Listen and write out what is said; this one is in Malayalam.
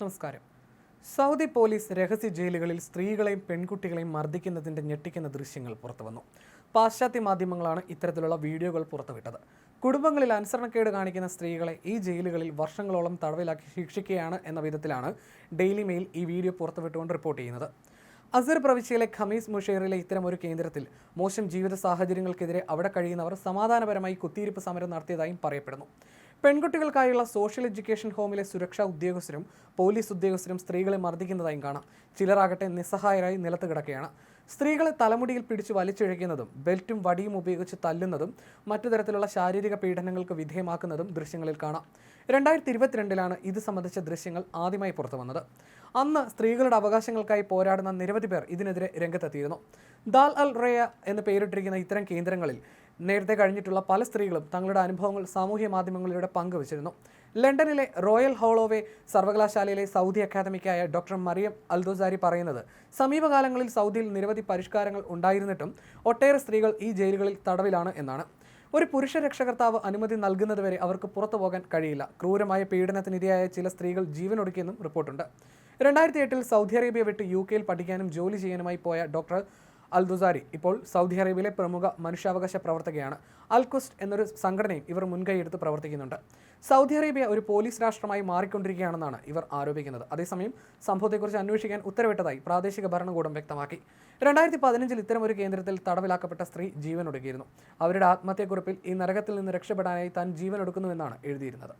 നമസ്കാരം. സൗദി പോലീസ് രഹസ്യ ജയിലുകളിൽ സ്ത്രീകളെയും പെൺകുട്ടികളെയും മർദ്ദിക്കുന്നതിന്റെ ഞെട്ടിക്കുന്ന ദൃശ്യങ്ങൾ പുറത്തുവന്നു. പാശ്ചാത്യ മാധ്യമങ്ങളാണ് ഇത്തരത്തിലുള്ള വീഡിയോകൾ പുറത്തുവിട്ടത്. കുടുംബങ്ങളിൽ അനുസരണക്കേട് കാണിക്കുന്ന സ്ത്രീകളെ ഈ ജയിലുകളിൽ വർഷങ്ങളോളം തടവിലാക്കി ശിക്ഷിക്കുകയാണ് എന്ന വിധത്തിലാണ് ഡെയിലി മെയിൽ ഈ വീഡിയോ പുറത്തുവിട്ടുകൊണ്ട് റിപ്പോർട്ട് ചെയ്യുന്നത്. അസർ പ്രവിശ്യയിലെ ഖമീസ് മുഷേറിലെ ഒരു കേന്ദ്രത്തിൽ മോശം ജീവിത സാഹചര്യങ്ങൾക്കെതിരെ അവിടെ കഴിയുന്നവർ സമാധാനപരമായി കുത്തിയിരിപ്പ് സമരം നടത്തിയതായും പറയപ്പെടുന്നു. പെൺകുട്ടികൾക്കായുള്ള സോഷ്യൽ എഡ്യൂക്കേഷൻ ഹോമിലെ സുരക്ഷാ ഉദ്യോഗസ്ഥരും പോലീസ് ഉദ്യോഗസ്ഥരും സ്ത്രീകളെ മർദ്ദിക്കുന്നതായും കാണാം. ചിലരാകട്ടെ നിസ്സഹായരായി നിലത്ത് കിടക്കുകയാണ്. സ്ത്രീകളെ തലമുടിയിൽ പിടിച്ച് വലിച്ചിഴയ്ക്കുന്നതും ബെൽറ്റും വടിയും ഉപയോഗിച്ച് തല്ലുന്നതും മറ്റു തരത്തിലുള്ള ശാരീരിക പീഡനങ്ങൾക്ക് വിധേയമാക്കുന്നതും ദൃശ്യങ്ങളിൽ കാണാം. രണ്ടായിരത്തി ഇരുപത്തിരണ്ടിലാണ് ഇത് സംബന്ധിച്ച ദൃശ്യങ്ങൾ ആദ്യമായി പുറത്തു വന്നത്. അന്ന് സ്ത്രീകളുടെ അവകാശങ്ങൾക്കായി പോരാടുന്ന നിരവധി പേർ ഇതിനെതിരെ രംഗത്തെത്തിയിരുന്നു. ദാൽ അൽ റേയ എന്ന് പേരിട്ടിരിക്കുന്ന ഇത്തരം കേന്ദ്രങ്ങളിൽ നേരത്തെ കഴിഞ്ഞിട്ടുള്ള പല സ്ത്രീകളും തങ്ങളുടെ അനുഭവങ്ങൾ സാമൂഹ്യ മാധ്യമങ്ങളിലൂടെ പങ്കുവച്ചിരുന്നു. ലണ്ടനിലെ റോയൽ ഹോളോവേ സർവകലാശാലയിലെ സൗദി അക്കാദമിക്കായ ഡോക്ടർ മറിയം അൽദോസാരി പറയുന്നത് സമീപകാലങ്ങളിൽ സൗദിയിൽ നിരവധി പരിഷ്കാരങ്ങൾ ഉണ്ടായിരുന്നിട്ടും ഒട്ടേറെ സ്ത്രീകൾ ഈ ജയിലുകളിൽ തടവിലാണ് എന്നാണ്. ഒരു പുരുഷ രക്ഷകർത്താവ് അനുമതി നൽകുന്നതുവരെ അവർക്ക് പുറത്തു പോകാൻ കഴിയില്ല. ക്രൂരമായ പീഡനത്തിനിരയായ ചില സ്ത്രീകൾ ജീവനൊടുക്കിയെന്നും റിപ്പോർട്ടുണ്ട്. രണ്ടായിരത്തി എട്ടിൽ സൗദി അറേബ്യ വിട്ട് യു കെയിൽ പഠിക്കാനും ജോലി ചെയ്യാനുമായി പോയ ഡോക്ടർ അൽദുസാരി ഇപ്പോൾ സൗദി അറേബ്യയിലെ പ്രമുഖ മനുഷ്യാവകാശ പ്രവർത്തകയാണ്. അൽക്വസ്റ്റ് എന്നൊരു സംഘടനയും ഇവർ മുൻകൈയെടുത്ത് പ്രവർത്തിക്കുന്നുണ്ട്. സൗദി അറേബ്യ ഒരു പോലീസ് രാഷ്ട്രമായി മാറിക്കൊണ്ടിരിക്കുകയാണെന്നാണ് ഇവർ ആരോപിക്കുന്നത്. അതേസമയം സംഭവത്തെക്കുറിച്ച് അന്വേഷിക്കാൻ ഉത്തരവിട്ടതായി പ്രാദേശിക ഭരണകൂടം വ്യക്തമാക്കി. രണ്ടായിരത്തി പതിനഞ്ചിൽ ഒരു കേന്ദ്രത്തിൽ തടവിലാക്കപ്പെട്ട സ്ത്രീ ജീവനൊടുക്കിയിരുന്നു. അവരുടെ ആത്മഹത്യക്കുറിപ്പിൽ ഈ നരകത്തിൽ നിന്ന് രക്ഷപ്പെടാനായി താൻ ജീവനൊടുക്കുന്നുവെന്നാണ് എഴുതിയിരുന്നത്.